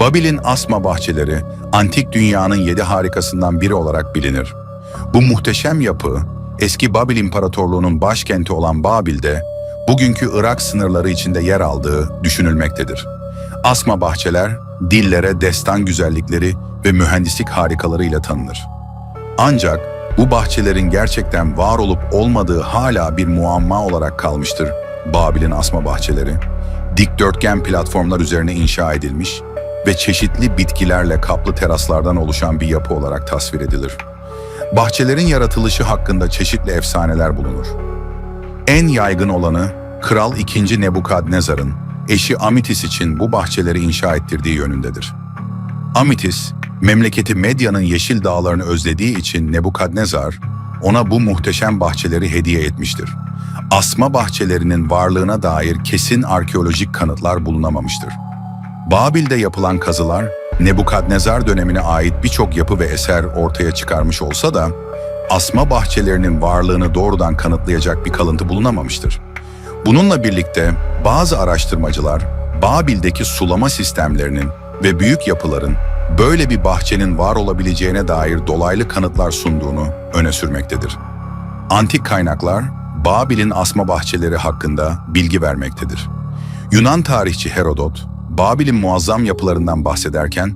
Babil'in asma bahçeleri, antik dünyanın yedi harikasından biri olarak bilinir. Bu muhteşem yapı, eski Babil İmparatorluğu'nun başkenti olan Babil'de, bugünkü Irak sınırları içinde yer aldığı düşünülmektedir. Asma bahçeler, dillere destan güzellikleri ve mühendislik harikalarıyla tanınır. Ancak bu bahçelerin gerçekten var olup olmadığı hala bir muamma olarak kalmıştır Babil'in asma bahçeleri. Dikdörtgen platformlar üzerine inşa edilmiş ve çeşitli bitkilerle kaplı teraslardan oluşan bir yapı olarak tasvir edilir. Bahçelerin yaratılışı hakkında çeşitli efsaneler bulunur. En yaygın olanı Kral II. Nebukadnezar'ın eşi Amitis için bu bahçeleri inşa ettirdiği yönündedir. Amitis, memleketi Medya'nın yeşil dağlarını özlediği için Nebukadnezar, ona bu muhteşem bahçeleri hediye etmiştir. Asma bahçelerinin varlığına dair kesin arkeolojik kanıtlar bulunamamıştır. Babil'de yapılan kazılar, Nebukadnezar dönemine ait birçok yapı ve eser ortaya çıkarmış olsa da, asma bahçelerinin varlığını doğrudan kanıtlayacak bir kalıntı bulunamamıştır. Bununla birlikte bazı araştırmacılar, Babil'deki sulama sistemlerinin ve büyük yapıların böyle bir bahçenin var olabileceğine dair dolaylı kanıtlar sunduğunu öne sürmektedir. Antik kaynaklar, Babil'in asma bahçeleri hakkında bilgi vermektedir. Yunan tarihçi Herodot, Babil'in muazzam yapılarından bahsederken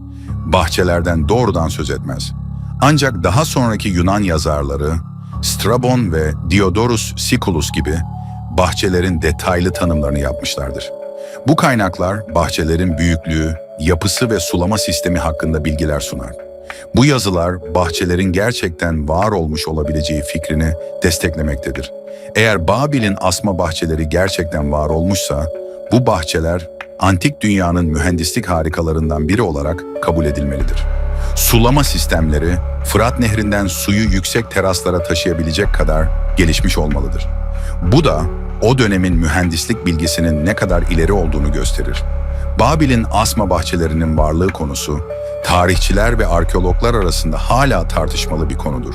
bahçelerden doğrudan söz etmez. Ancak daha sonraki Yunan yazarları Strabon ve Diodorus Siculus gibi bahçelerin detaylı tanımlarını yapmışlardır. Bu kaynaklar bahçelerin büyüklüğü, yapısı ve sulama sistemi hakkında bilgiler sunar. Bu yazılar bahçelerin gerçekten var olmuş olabileceği fikrini desteklemektedir. Eğer Babil'in asma bahçeleri gerçekten var olmuşsa, bu bahçeler antik dünyanın mühendislik harikalarından biri olarak kabul edilmelidir. Sulama sistemleri, Fırat Nehri'nden suyu yüksek teraslara taşıyabilecek kadar gelişmiş olmalıdır. Bu da o dönemin mühendislik bilgisinin ne kadar ileri olduğunu gösterir. Babil'in asma bahçelerinin varlığı konusu, tarihçiler ve arkeologlar arasında hala tartışmalı bir konudur.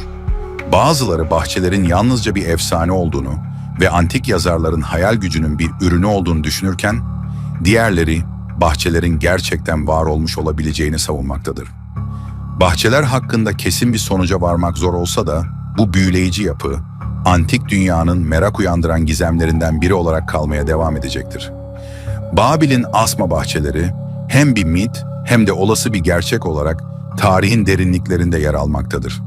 Bazıları bahçelerin yalnızca bir efsane olduğunu ve antik yazarların hayal gücünün bir ürünü olduğunu düşünürken, diğerleri bahçelerin gerçekten var olmuş olabileceğini savunmaktadır. Bahçeler hakkında kesin bir sonuca varmak zor olsa da bu büyüleyici yapı, antik dünyanın merak uyandıran gizemlerinden biri olarak kalmaya devam edecektir. Babil'in asma bahçeleri hem bir mit hem de olası bir gerçek olarak tarihin derinliklerinde yer almaktadır.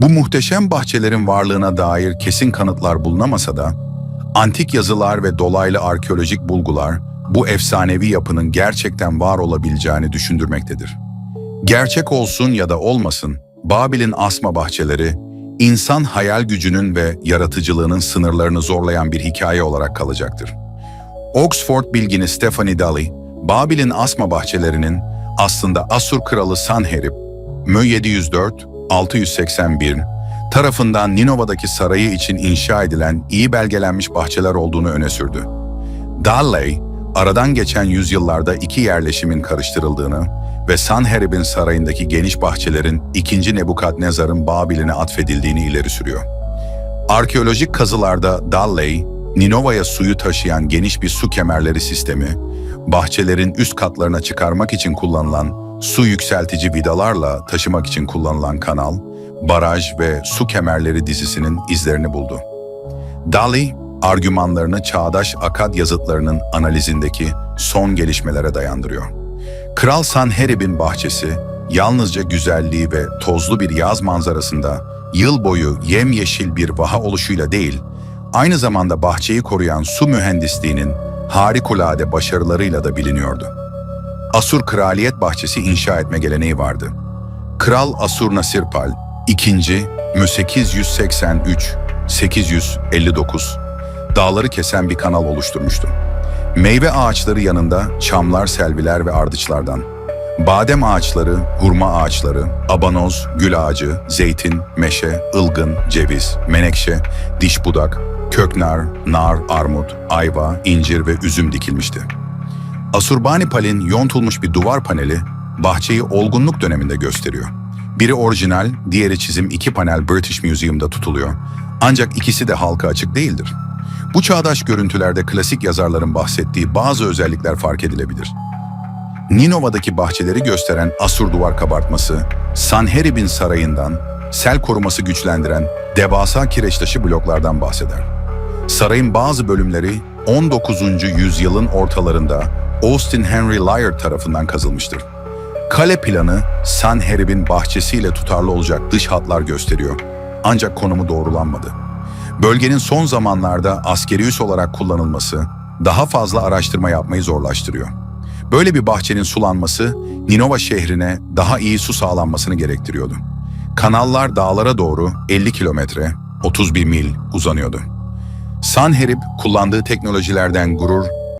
Bu muhteşem bahçelerin varlığına dair kesin kanıtlar bulunamasa da, antik yazılar ve dolaylı arkeolojik bulgular bu efsanevi yapının gerçekten var olabileceğini düşündürmektedir. Gerçek olsun ya da olmasın, Babil'in asma bahçeleri, insan hayal gücünün ve yaratıcılığının sınırlarını zorlayan bir hikaye olarak kalacaktır. Oxford bilgini Stephanie Daly, Babil'in asma bahçelerinin aslında Asur kralı Sanherib, Mö 704-681 tarafından Ninova'daki sarayı için inşa edilen iyi belgelenmiş bahçeler olduğunu öne sürdü. Dalley, aradan geçen yüzyıllarda iki yerleşimin karıştırıldığını ve Sanherib'in sarayındaki geniş bahçelerin 2. Nebukadnezar'ın Babil'ine atfedildiğini ileri sürüyor. Arkeolojik kazılarda Dalley, Ninova'ya suyu taşıyan geniş bir su kemerleri sistemi, bahçelerin üst katlarına çıkarmak için kullanılan su yükseltici vidalarla taşımak için kullanılan kanal, baraj ve su kemerleri dizisinin izlerini buldu. Dali, argümanlarını çağdaş akad yazıtlarının analizindeki son gelişmelere dayandırıyor. Kral Sanherib'in bahçesi, yalnızca güzelliği ve tozlu bir yaz manzarasında yıl boyu yemyeşil bir vaha oluşuyla değil, aynı zamanda bahçeyi koruyan su mühendisliğinin harikulade başarılarıyla da biliniyordu. Asur Kraliyet Bahçesi inşa etme geleneği vardı. Kral Asur Nasirpal II. Mü 883-859 dağları kesen bir kanal oluşturmuştu. Meyve ağaçları yanında çamlar, selviler ve ardıçlardan, badem ağaçları, hurma ağaçları, abanoz, gül ağacı, zeytin, meşe, ılgın, ceviz, menekşe, diş budak, köknar, nar, armut, ayva, incir ve üzüm dikilmişti. Asurbanipal'in yontulmuş bir duvar paneli bahçeyi olgunluk döneminde gösteriyor. Biri orijinal, diğeri çizim iki panel British Museum'da tutuluyor. Ancak ikisi de halka açık değildir. Bu çağdaş görüntülerde klasik yazarların bahsettiği bazı özellikler fark edilebilir. Ninova'daki bahçeleri gösteren Asur duvar kabartması, Sanherib'in sarayından, sel koruması güçlendiren devasa kireçtaşı bloklardan bahseder. Sarayın bazı bölümleri 19. yüzyılın ortalarında Austin Henry Layard tarafından kazılmıştır. Kale planı Sanherib'in bahçesiyle tutarlı olacak dış hatlar gösteriyor. Ancak konumu doğrulanmadı. Bölgenin son zamanlarda askeri üs olarak kullanılması daha fazla araştırma yapmayı zorlaştırıyor. Böyle bir bahçenin sulanması Ninova şehrine daha iyi su sağlanmasını gerektiriyordu. Kanallar dağlara doğru 50 kilometre, 31 mil uzanıyordu. Sanherib kullandığı teknolojilerden gurur